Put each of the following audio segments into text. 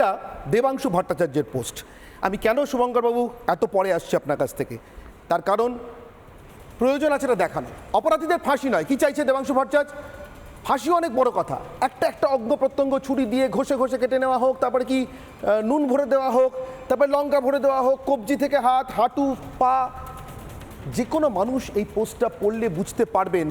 একটা দেবাংশু ভট্টাচার্যের পোস্ট। আমি কেন শুভঙ্করবাবু এত পরে আসছি আপনার কাছ থেকে? তার কারণ, প্রয়োজন আছে এটা দেখানো। অপরাধীদের ফাঁসি নয়। কি চাইছে দেবাংশু ভট্টাচার্য? ফাঁসি অনেক বড় কথা। একটা একটা অজ্ঞ প্রত্যঙ্গ ছুরি দিয়ে ঘষে ঘষে কেটে নেওয়া হোক, তারপরে কি নুন ভরে দেওয়া হোক, তারপরে লঙ্কা ভরে দেওয়া হোক, কবজি থেকে হাত, হাঁটু, পা, যে কোনো মানুষ এই পোস্টটা পড়লে বুঝতে পারবেন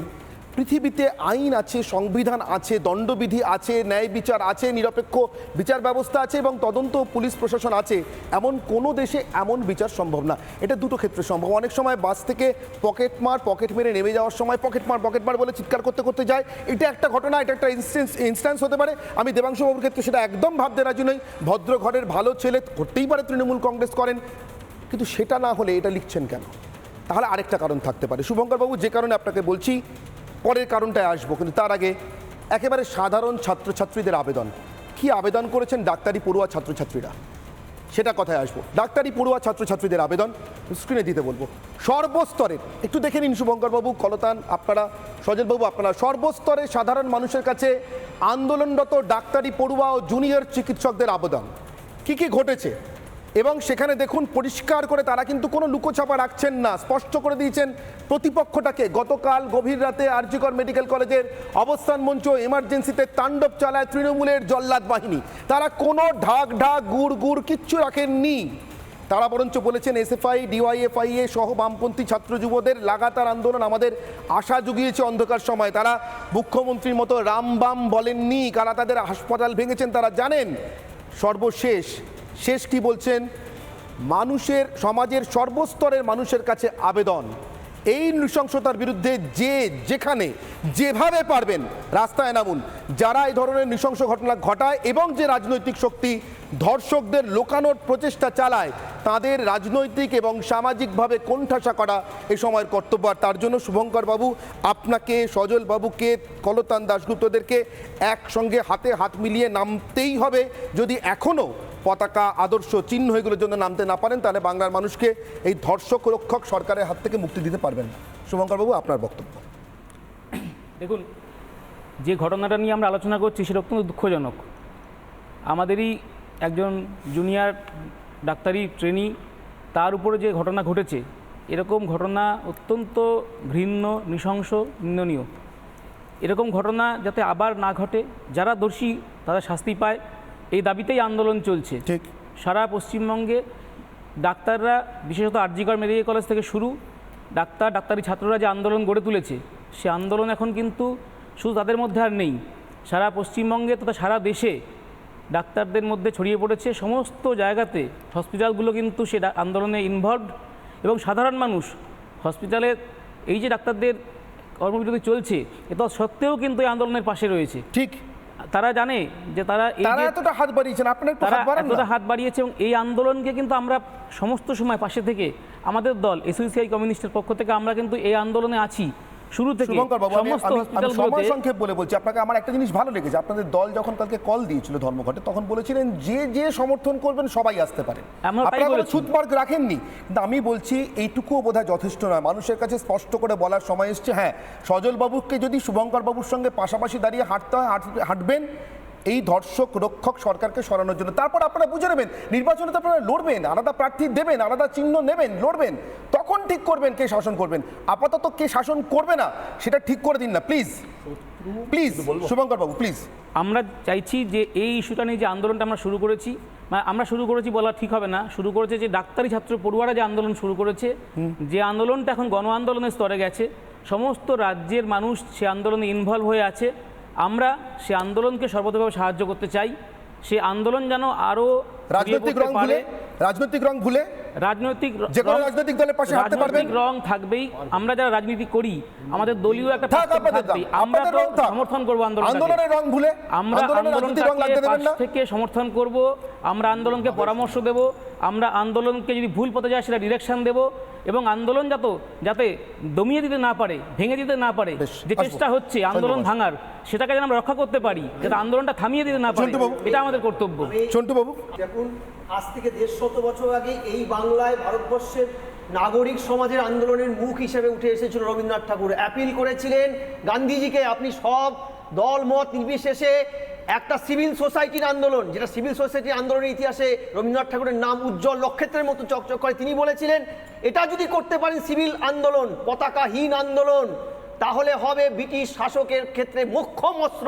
পৃথিবীতে আইন আছে, সংবিধান আছে, দণ্ডবিধি আছে, ন্যায় বিচার আছে, নিরপেক্ষ বিচার ব্যবস্থা আছে এবং তদন্ত পুলিশ প্রশাসন আছে। এমন কোনো দেশে এমন বিচার সম্ভব না। এটা দুটো ক্ষেত্রে সম্ভব। অনেক সময় বাস থেকে পকেট মার, পকেট মেরে নেমে যাওয়ার সময় পকেট মার পকেট মার বলে চিৎকার করতে করতে যায়। এটা একটা ঘটনা, এটা একটা ইনস্টেন্স ইনস্ট্যান্স হতে পারে। আমি দেবাংশু বাবুর ক্ষেত্রে সেটা একদম ভাবতে রাজি নই। ভদ্র ঘরের ভালো ছেলে করতেই পারে তৃণমূল কংগ্রেস করেন। কিন্তু সেটা না হলে এটা লিখছেন কেন? তাহলে আরেকটা কারণ থাকতে পারে। শুভঙ্করবাবু, যে কারণে আপনাকে বলছি পরের কারণটায় আসব, কিন্তু তার আগে একেবারে সাধারণ ছাত্রছাত্রীদের আবেদন। কি আবেদন করেছেন ডাক্তারি পড়ুয়া ছাত্রছাত্রীরা? সেটা কথায় আসব। ডাক্তারি পড়ুয়া ছাত্রছাত্রীদের আবেদন স্ক্রিনে দিতে বলব। সর্বস্তরের, একটু দেখে নিন শুভঙ্করবাবু, কলতান, আপনারা, সজলবাবু, আপনারা সর্বস্তরে সাধারণ মানুষের কাছে আন্দোলনরত ডাক্তারি পড়ুয়া ও জুনিয়র চিকিৎসকদের আবেদন। কি কি ঘটেছে? এবং সেখানে দেখুন পরিষ্কার করে তারা কিন্তু কোনো লুকোছাপা রাখছেন না। স্পষ্ট করে দিয়েছেন প্রতিপক্ষটাকে। গতকাল গভীর রাতে আরজিকর মেডিকেল কলেজের অবস্থান মঞ্চ এমার্জেন্সিতে তাণ্ডব চালায় তৃণমূলের জল্লাদ বাহিনী। তারা কোনো ঢাক ঢাক গুড় গুড় কিচ্ছু রাখেননি। তারা বরঞ্চ বলেছেন, এসএফআই এ সহ বামপন্থী ছাত্র যুবদের লাগাতার আন্দোলন আমাদের আশা জুগিয়েছে অন্ধকার সময়। তারা মুখ্যমন্ত্রীর মতো রামবাম বলেননি। কারা তাদের হাসপাতাল ভেঙেছেন তারা জানেন। সর্বশেষ শেষ কি বলছেন? মানুষের, সমাজের সর্বস্তরের মানুষের কাছে আবেদন। এই নৃশংসতার বিরুদ্ধে যে যেখানে যেভাবে পারবেন রাস্তায় নামুন। যারা এই ধরনের নৃশংস ঘটনা ঘটায় এবং যে রাজনৈতিক শক্তি ধর্ষকদের লোকানোর প্রচেষ্টা চালায়, তাদের রাজনৈতিক এবং সামাজিকভাবে কোণঠাসা করা এ সময়ের কর্তব্য। আর তার জন্য শুভঙ্কর বাবু, আপনাকে, সজল বাবুকে, কলতান দাশগুপ্তদেরকে একসঙ্গে হাতে হাত মিলিয়ে নামতেই হবে। যদি এখনও পতাকা আদর্শ চিহ্ন এগুলোর জন্য নামতে না পারেন, তাহলে বাংলার মানুষকে এই ধর্ষক রক্ষক সরকারের হাত থেকে মুক্তি দিতে পারবেন। না শুভঙ্কর আপনার বক্তব্য। দেখুন, যে ঘটনাটা নিয়ে আমরা আলোচনা করছি সেটা অত্যন্ত দুঃখজনক। আমাদেরই একজন জুনিয়র ডাক্তারি ট্রেনি, তার উপরে যে ঘটনা ঘটেছে, এরকম ঘটনা অত্যন্ত ঘৃণ্য, নৃশংস, নিন্দনীয়। এরকম ঘটনা যাতে আবার না ঘটে, যারা দোষী তারা শাস্তি পায়। এই দাবিতেই আন্দোলন চলছে। ঠিক। সারা পশ্চিমবঙ্গে ডাক্তাররা বিশেষত আরজিকর মেডিকেল কলেজ থেকে শুরু ডাক্তার ডাক্তারি ছাত্ররা যে আন্দোলন গড়ে তুলেছে সে আন্দোলন এখন কিন্তু শুধু তাদের মধ্যে আর নেই। সারা পশ্চিমবঙ্গে তথা সারা দেশে ডাক্তারদের মধ্যে ছড়িয়ে পড়েছে। সমস্ত জায়গাতে হসপিটালগুলো কিন্তু সে আন্দোলনে ইনভলভড এবং সাধারণ মানুষ হসপিটালে এই যে ডাক্তারদের কর্মবিরতি চলছে এটা সত্ত্বেও কিন্তু এই আন্দোলনের পাশে রয়েছে। ঠিক। তারা জানে যে তারা এতটা হাত বাড়িয়েছেন আপনার তারা এতটা হাত বাড়িয়েছে এবং এই আন্দোলনকে কিন্তু আমরা সমস্ত সময় পাশে থেকে আমাদের দল এসইসিআই কমিউনিস্টের পক্ষ থেকে আমরা কিন্তু এই আন্দোলনে আছি। শুরু থেকে শুভঙ্কর বাবু আমি সমস্ত হসপিটালগুলোতে সংক্ষেপ বলে বলছি। আপনাকে আমার একটা জিনিস ভালো লেগেছে। আপনাদের দল যখন কালকে কল দিয়েছিল ধর্মঘটে তখন বলেছিলেন যে যে সমর্থন করবেন সবাই আসতে পারে। আপনারা। ছুটমার্ক রাখেননি। কিন্তু আমি বলছি এইটুকুও বোধহয় যথেষ্ট নয়। মানুষের কাছে স্পষ্ট করে বলার সময় এসছে। হ্যাঁ সজল বাবুকে যদি শুভঙ্কর বাবুর সঙ্গে পাশাপাশি দাঁড়িয়ে হাঁটতে হয় হাঁটবেন এই ধর্ষক রক্ষক সরকারকে সরানোর জন্য। তারপর আপনারা বুঝে নেবেন নির্বাচনে তো আপনারা লড়বেন আলাদা প্রার্থী দেবেন আলাদা চিহ্ন নেবেন লড়বেন। তখন ঠিক করবেন কে শাসন করবেন। আপাতত কে শাসন করবে না সেটা ঠিক করে দিন না please. Please Shubhankar Babu please. আমরা চাইছি যে এই ইস্যুটা নিয়ে যে আন্দোলনটা আমরা শুরু করেছি মানে আমরা শুরু করেছি বলা ঠিক হবে না। শুরু করেছে যে ডাক্তারি ছাত্র পড়ুয়ারা যে আন্দোলন শুরু করেছে যে আন্দোলনটা এখন গণ আন্দোলনের স্তরে গেছে সমস্ত রাজ্যের মানুষ সে আন্দোলনে ইনভলভ হয়ে আছে। আমরা সে আন্দোলনকে সর্বতভাবে সাহায্য করতে চাই। সে আন্দোলন যেন আরও রাজনৈতিক রং ভুলে রাজনৈতিক রং ভুলে রাজনৈতিক যে কোনো রং- রাজনৈতিক দলের পাশে হাঁটতে পারবেন? রাজনৈতিক রং থাকবেই। আমরা যারা রাজনীতি করি আমাদের দলীয় একটা থাক আপনাদের আমরা তো সমর্থন করব আন্দোলন আন্দোলনের রং ভুলে আমরা আন্দোলনের রং লাগতে দেবেন না। থেকে সমর্থন করব। আমরা আন্দোলনকে পরামর্শ দেব। আমরা আন্দোলনকে যদি ভুল পথে যায় সেটা ডিরেকশন দেব। এবং আন্দোলন যাতে যাতে দমিয়ে দিতে না পারে ভেঙে দিতে না পারে যে চেষ্টা হচ্ছে আন্দোলন ভাঙার সেটাকে যেন আমরা রক্ষা করতে পারি যাতে আন্দোলনটা থামিয়ে দিতে না পারে চন্টুবাবু। এটা আমাদের কর্তব্য। চন্টু বাবু দেখুন আজ থেকে দেড় শত বছর আগে এই বাংলায় ভারতবর্ষের নাগরিক সমাজের আন্দোলনের মুখ হিসেবে উঠে এসেছিল রবীন্দ্রনাথ ঠাকুর। অ্যাপিল করেছিলেন গান্ধীজিকে। আপনি সব দল মত নির্বিশেষে একটা সিভিল সোসাইটির আন্দোলন, যেটা সিভিল সোসাইটির আন্দোলনের ইতিহাসে রবীন্দ্রনাথ ঠাকুরের নাম উজ্জ্বল নক্ষত্রের মতো চকচক করে তিনি বলেছিলেন, এটা যদি করতে পারেন সিভিল আন্দোলন, পতাকাহীন আন্দোলন, তাহলে হবে ব্রিটিশ শাসকের ক্ষেত্রে মোক্ষম অস্ত্র।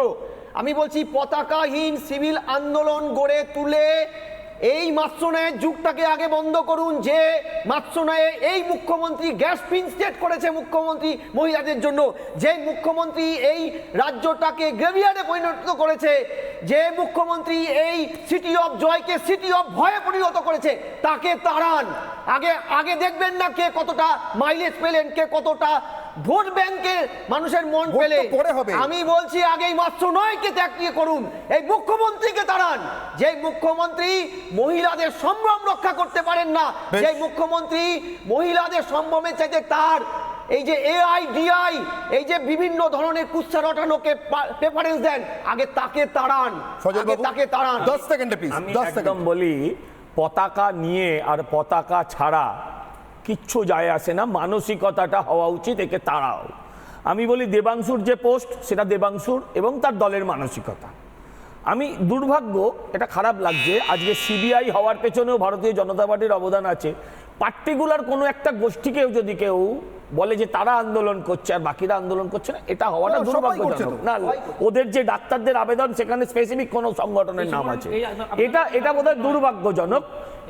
আমি বলছি, পতাকাহীন সিভিল আন্দোলন গড়ে তুলে এই মাৎস্যন্যায়ের যুগটাকে আগে বন্ধ করুন, যে মাৎস্যন্যায়ে এই মুখ্যমন্ত্রী গ্যাস স্টেট করেছে মুখ্যমন্ত্রী মহিলাদের জন্য। যে মুখ্যমন্ত্রী এই রাজ্যটাকে গ্রেভিয়ারে পরিণত করেছে, যে মুখ্যমন্ত্রী এই সিটি অফ জয়কে সিটি অফ ভয়ে পরিণত করেছে, তাকে তাড়ান। আগে আগে দেখবেন না কে কতটা মাইলেজ পেলেন, কে কতটা ভোট ব্যাংকে মানুষের মন পেলে পরে হবে। আমি বলছি আগেই মাত্র নয়কে ত্যাগ করুন। এই মুখ্যমন্ত্রীকে তাড়ান। যে মুখ্যমন্ত্রী মহিলাদের সম্ভ্রম রক্ষা করতে পারেন না। যে মুখ্যমন্ত্রী মহিলাদের সম্ভ্রমের চাইতে তার এই যে এআই ডিআই এই যে বিভিন্ন ধরনের কুচ্ছা রটানোকে প্রেফারেন্স দেন আগে তাকে তাড়ান। আগে তাকে তাড়ান। দশ সেকেন্ডে প্লিজ দশ সেকেন্ড। বলি পতাকা নিয়ে আর পতাকা ছাড়া কিচ্ছু যায় আসে না, মানসিকতাটা হওয়া উচিত, একে তাড়াও। আমি বলি দেবাংশুর যে পোস্ট, সেটা দেবাংশুর এবং তার দলের মানসিকতা। আমি দুর্ভাগ্য, এটা খারাপ লাগছে, আজকে সিবিআই হওয়ার পেছনেও ভারতীয় জনতা পার্টির অবদান আছে। পার্টিকুলার কোনো একটা গোষ্ঠীকেও যদি কেউ বলে যে তারা আন্দোলন করছে আর বাকিরা আন্দোলন করছে না এটা হওয়াটা না, দুর্ভাগ্যজনক। না ওদের যে ডাক্তারদের আবেদন সেখানে স্পেসিফিক কোনো সংগঠনের নাম আছে। এটা এটা বোধহয় দুর্ভাগ্যজনক।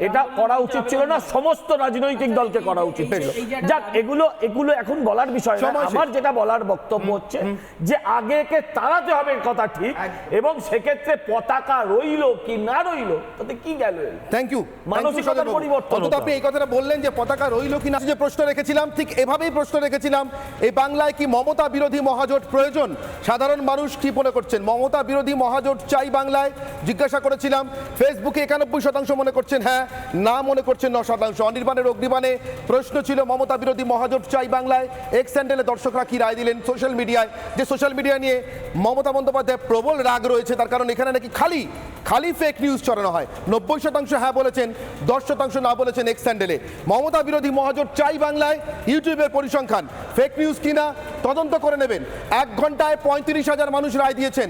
এটা করা উচিত ছিল না সমস্ত রাজনৈতিক দলকে করা উচিত ছিল। যাক এগুলো এগুলো এখন বলার বিষয় না। আমার যেটা বলার বক্তব্য হচ্ছে যে আগেকে তাড়াতে হবে কথা ঠিক এবং সেক্ষেত্রে পতাকা রইল কি না রইল তাতে কি গেল থ্যাংক ইউ মানসিকতার পরিবর্তন আপনি এই কথাটা বললেন যে পতাকা রইল কিনা যে প্রশ্ন রেখেছিলাম ঠিক এভাবেই প্রশ্ন রেখেছিলাম, এই বাংলায় কি মমতা বিরোধী মহাজোট প্রয়োজন? সাধারণ মানুষ কি মনে করছেন? মমতা বিরোধী মহাজোট চাই বাংলায়? জিজ্ঞাসা করেছিলাম, ফেসবুকে একানব্বই শতাংশ মনে করছেন হ্যাঁ না মনে করছেন, ন শতাংশ। অনির্বাণের অগ্নিবাণে প্রশ্ন ছিল, মমতা বিরোধী মহাজোট চাই বাংলায়? এক্স স্যান্ডেলে দর্শকরা কি রায় দিলেন সোশ্যাল মিডিয়ায়? যে সোশ্যাল মিডিয়া নিয়ে মমতা বন্দ্যোপাধ্যায় প্রবল রাগ রয়েছে, তার কারণ এখানে নাকি খালি খালি ফেক নিউজ ছড়ানো হয়। নব্বই শতাংশ হ্যাঁ বলেছেন, দশ শতাংশ না বলেছেন এক্স স্যান্ডেলে। মমতা বিরোধী মহাজোট চাই বাংলায় ইউটিউবের পরিসংখ্যান। ফেক নিউজ কিনা, তদন্ত করে নেবেন। এক ঘন্টায় পঁয়ত্রিশ হাজার মানুষ রায় দিয়েছেন।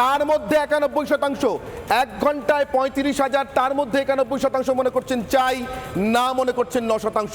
তার মধ্যে একানব্বই শতাংশ, এক ঘন্টায় পঁয়ত্রিশ হাজার, তার মধ্যে একানব্বই শতাংশ মনে করছেন চাই, না মনে করছেন ন শতাংশ।